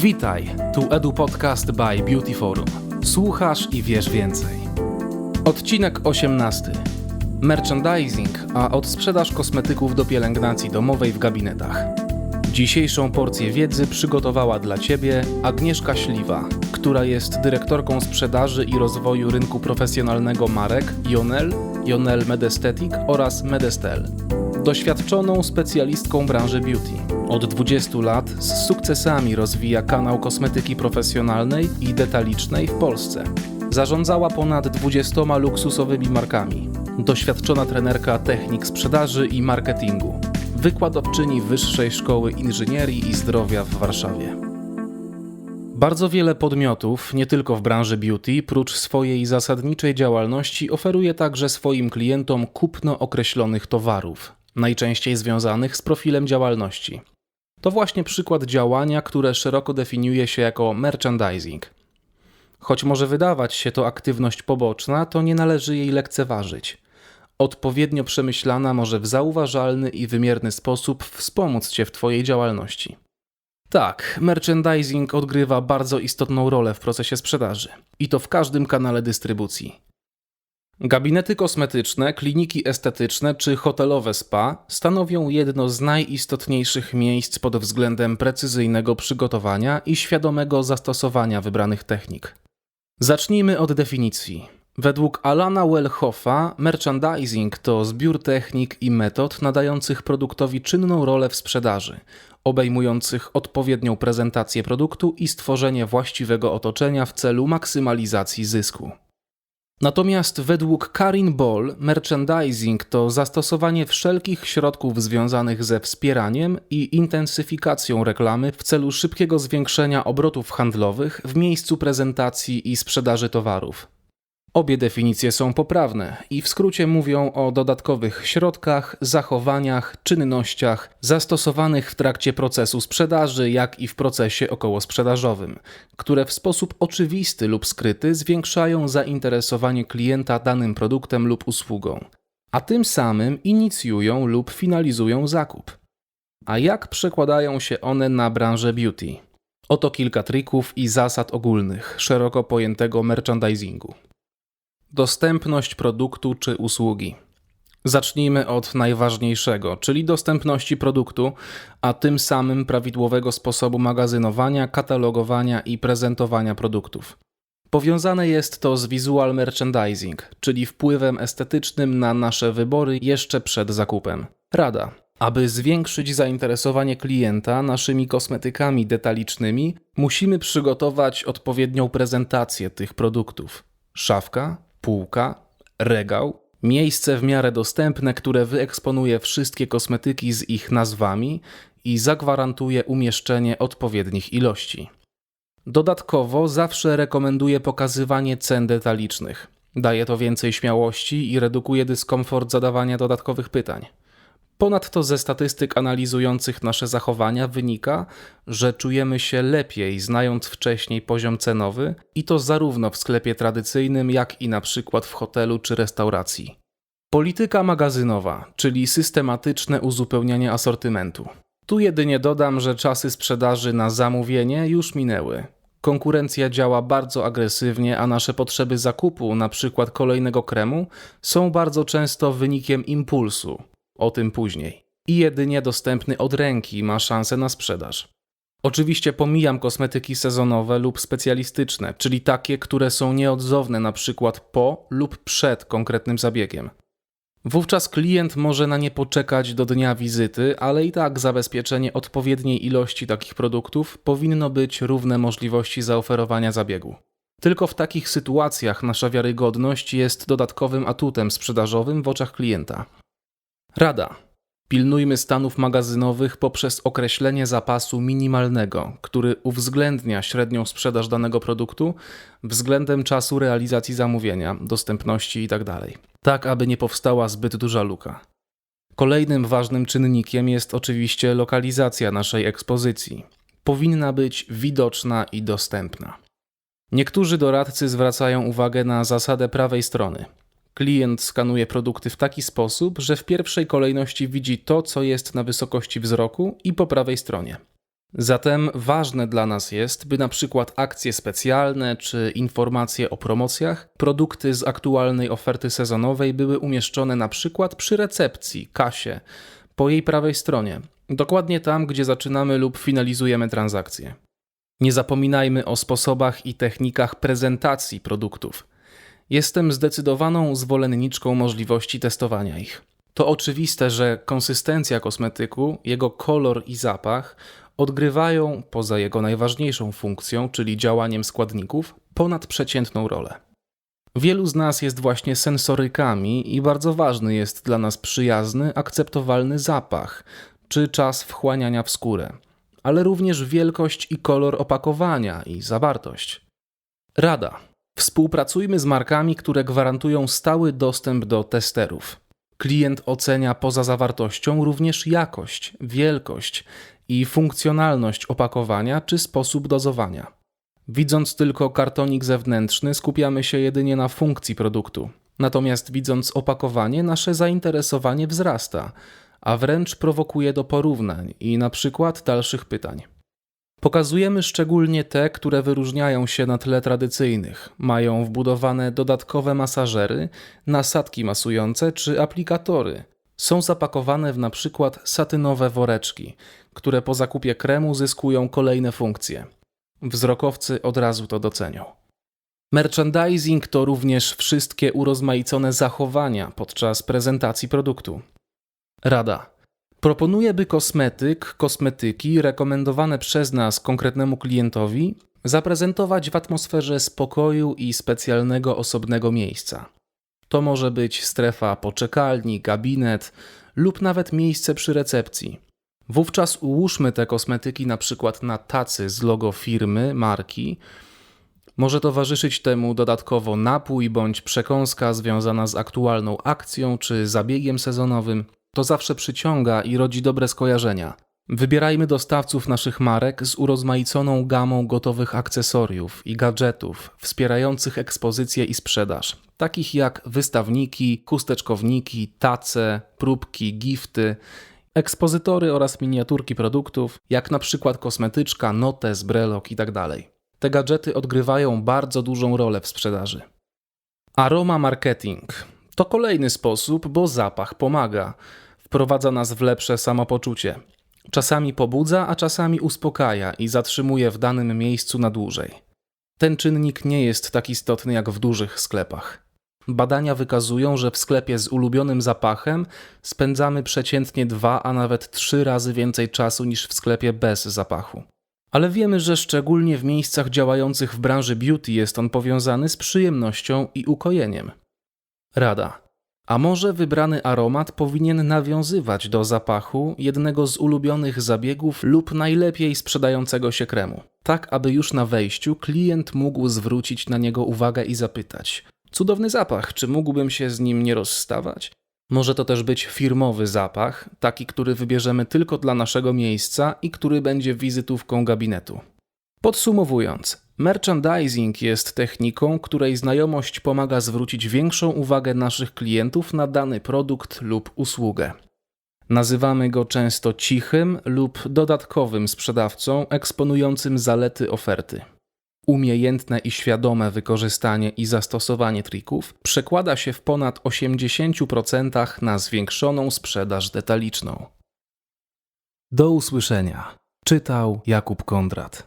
Witaj, tu Edu Podcast by Beauty Forum. Słuchasz i wiesz więcej. Odcinek 18. Merchandising, a odsprzedaż kosmetyków do pielęgnacji domowej w gabinetach. Dzisiejszą porcję wiedzy przygotowała dla Ciebie Agnieszka Śliwa, która jest dyrektorką sprzedaży i rozwoju rynku profesjonalnego marek Jonel, Jonel Medestetic oraz Medestel. Doświadczoną specjalistką branży beauty. Od 20 lat z sukcesami rozwija kanał kosmetyki profesjonalnej i detalicznej w Polsce. Zarządzała ponad 20 luksusowymi markami. Doświadczona trenerka technik sprzedaży i marketingu. Wykładowczyni Wyższej Szkoły Inżynierii i Zdrowia w Warszawie. Bardzo wiele podmiotów, nie tylko w branży beauty, prócz swojej zasadniczej działalności, oferuje także swoim klientom kupno określonych towarów, najczęściej związanych z profilem działalności. To właśnie przykład działania, które szeroko definiuje się jako merchandising. Choć może wydawać się to aktywność poboczna, to nie należy jej lekceważyć. Odpowiednio przemyślana może w zauważalny i wymierny sposób wspomóc Cię w Twojej działalności. Tak, merchandising odgrywa bardzo istotną rolę w procesie sprzedaży i to w każdym kanale dystrybucji. Gabinety kosmetyczne, kliniki estetyczne czy hotelowe spa stanowią jedno z najistotniejszych miejsc pod względem precyzyjnego przygotowania i świadomego zastosowania wybranych technik. Zacznijmy od definicji. Według Alana Wellhoffa, merchandising to zbiór technik i metod nadających produktowi czynną rolę w sprzedaży, obejmujących odpowiednią prezentację produktu i stworzenie właściwego otoczenia w celu maksymalizacji zysku. Natomiast według Karin Ball, merchandising to zastosowanie wszelkich środków związanych ze wspieraniem i intensyfikacją reklamy w celu szybkiego zwiększenia obrotów handlowych w miejscu prezentacji i sprzedaży towarów. Obie definicje są poprawne i w skrócie mówią o dodatkowych środkach, zachowaniach, czynnościach zastosowanych w trakcie procesu sprzedaży, jak i w procesie okołosprzedażowym, które w sposób oczywisty lub skryty zwiększają zainteresowanie klienta danym produktem lub usługą, a tym samym inicjują lub finalizują zakup. A jak przekładają się one na branżę beauty? Oto kilka trików i zasad ogólnych szeroko pojętego merchandisingu. Dostępność produktu czy usługi. Zacznijmy od najważniejszego, czyli dostępności produktu, a tym samym prawidłowego sposobu magazynowania, katalogowania i prezentowania produktów. Powiązane jest to z visual merchandising, czyli wpływem estetycznym na nasze wybory jeszcze przed zakupem. Rada. Aby zwiększyć zainteresowanie klienta naszymi kosmetykami detalicznymi, musimy przygotować odpowiednią prezentację tych produktów. Szafka, półka, regał, miejsce w miarę dostępne, które wyeksponuje wszystkie kosmetyki z ich nazwami i zagwarantuje umieszczenie odpowiednich ilości. Dodatkowo zawsze rekomenduję pokazywanie cen detalicznych. Daje to więcej śmiałości i redukuje dyskomfort zadawania dodatkowych pytań. Ponadto ze statystyk analizujących nasze zachowania wynika, że czujemy się lepiej znając wcześniej poziom cenowy i to zarówno w sklepie tradycyjnym, jak i na przykład w hotelu czy restauracji. Polityka magazynowa, czyli systematyczne uzupełnianie asortymentu. Tu jedynie dodam, że czasy sprzedaży na zamówienie już minęły. Konkurencja działa bardzo agresywnie, a nasze potrzeby zakupu, przykład kolejnego kremu, są bardzo często wynikiem impulsu, o tym później. I jedynie dostępny od ręki ma szansę na sprzedaż. Oczywiście pomijam kosmetyki sezonowe lub specjalistyczne, czyli takie, które są nieodzowne na przykład po lub przed konkretnym zabiegiem. Wówczas klient może na nie poczekać do dnia wizyty, ale i tak zabezpieczenie odpowiedniej ilości takich produktów powinno być równe możliwości zaoferowania zabiegu. Tylko w takich sytuacjach nasza wiarygodność jest dodatkowym atutem sprzedażowym w oczach klienta. Rada. Pilnujmy stanów magazynowych poprzez określenie zapasu minimalnego, który uwzględnia średnią sprzedaż danego produktu względem czasu realizacji zamówienia, dostępności itd., tak aby nie powstała zbyt duża luka. Kolejnym ważnym czynnikiem jest oczywiście lokalizacja naszej ekspozycji. Powinna być widoczna i dostępna. Niektórzy doradcy zwracają uwagę na zasadę prawej strony. Klient skanuje produkty w taki sposób, że w pierwszej kolejności widzi to, co jest na wysokości wzroku i po prawej stronie. Zatem ważne dla nas jest, by na przykład akcje specjalne czy informacje o promocjach, produkty z aktualnej oferty sezonowej były umieszczone na przykład przy recepcji, kasie, po jej prawej stronie, dokładnie tam, gdzie zaczynamy lub finalizujemy transakcję. Nie zapominajmy o sposobach i technikach prezentacji produktów. Jestem zdecydowaną zwolenniczką możliwości testowania ich. To oczywiste, że konsystencja kosmetyku, jego kolor i zapach odgrywają, poza jego najważniejszą funkcją, czyli działaniem składników, ponadprzeciętną rolę. Wielu z nas jest właśnie sensorykami i bardzo ważny jest dla nas przyjazny, akceptowalny zapach czy czas wchłaniania w skórę, ale również wielkość i kolor opakowania i zawartość. Rada. Współpracujmy z markami, które gwarantują stały dostęp do testerów. Klient ocenia poza zawartością również jakość, wielkość i funkcjonalność opakowania czy sposób dozowania. Widząc tylko kartonik zewnętrzny, skupiamy się jedynie na funkcji produktu. Natomiast widząc opakowanie, nasze zainteresowanie wzrasta, a wręcz prowokuje do porównań i na przykład dalszych pytań. Pokazujemy szczególnie te, które wyróżniają się na tle tradycyjnych, mają wbudowane dodatkowe masażery, nasadki masujące czy aplikatory. Są zapakowane w przykład satynowe woreczki, które po zakupie kremu zyskują kolejne funkcje. Wzrokowcy od razu to docenią. Merchandising to również wszystkie urozmaicone zachowania podczas prezentacji produktu. Rada. Proponuję, by kosmetyk, kosmetyki rekomendowane przez nas konkretnemu klientowi zaprezentować w atmosferze spokoju i specjalnego osobnego miejsca. To może być strefa poczekalni, gabinet lub nawet miejsce przy recepcji. Wówczas ułóżmy te kosmetyki na przykład na tacy z logo firmy, marki. Może towarzyszyć temu dodatkowo napój bądź przekąska związana z aktualną akcją czy zabiegiem sezonowym. To zawsze przyciąga i rodzi dobre skojarzenia. Wybierajmy dostawców naszych marek z urozmaiconą gamą gotowych akcesoriów i gadżetów wspierających ekspozycję i sprzedaż, takich jak wystawniki, chusteczkowniki, tace, próbki, gifty, ekspozytory oraz miniaturki produktów, jak na przykład kosmetyczka, notes, brelok itd. Te gadżety odgrywają bardzo dużą rolę w sprzedaży. Aroma marketing to kolejny sposób, bo zapach pomaga. Wprowadza nas w lepsze samopoczucie. Czasami pobudza, a czasami uspokaja i zatrzymuje w danym miejscu na dłużej. Ten czynnik nie jest tak istotny jak w dużych sklepach. Badania wykazują, że w sklepie z ulubionym zapachem spędzamy przeciętnie dwa, a nawet trzy razy więcej czasu niż w sklepie bez zapachu. Ale wiemy, że szczególnie w miejscach działających w branży beauty jest on powiązany z przyjemnością i ukojeniem. Rada. A może wybrany aromat powinien nawiązywać do zapachu jednego z ulubionych zabiegów lub najlepiej sprzedającego się kremu, tak aby już na wejściu klient mógł zwrócić na niego uwagę i zapytać: Cudowny zapach, czy mógłbym się z nim nie rozstawać? Może to też być firmowy zapach, taki, który wybierzemy tylko dla naszego miejsca i który będzie wizytówką gabinetu. Podsumowując, merchandising jest techniką, której znajomość pomaga zwrócić większą uwagę naszych klientów na dany produkt lub usługę. Nazywamy go często cichym lub dodatkowym sprzedawcą eksponującym zalety oferty. Umiejętne i świadome wykorzystanie i zastosowanie trików przekłada się w ponad 80% na zwiększoną sprzedaż detaliczną. Do usłyszenia. Czytał Jakub Kondrat.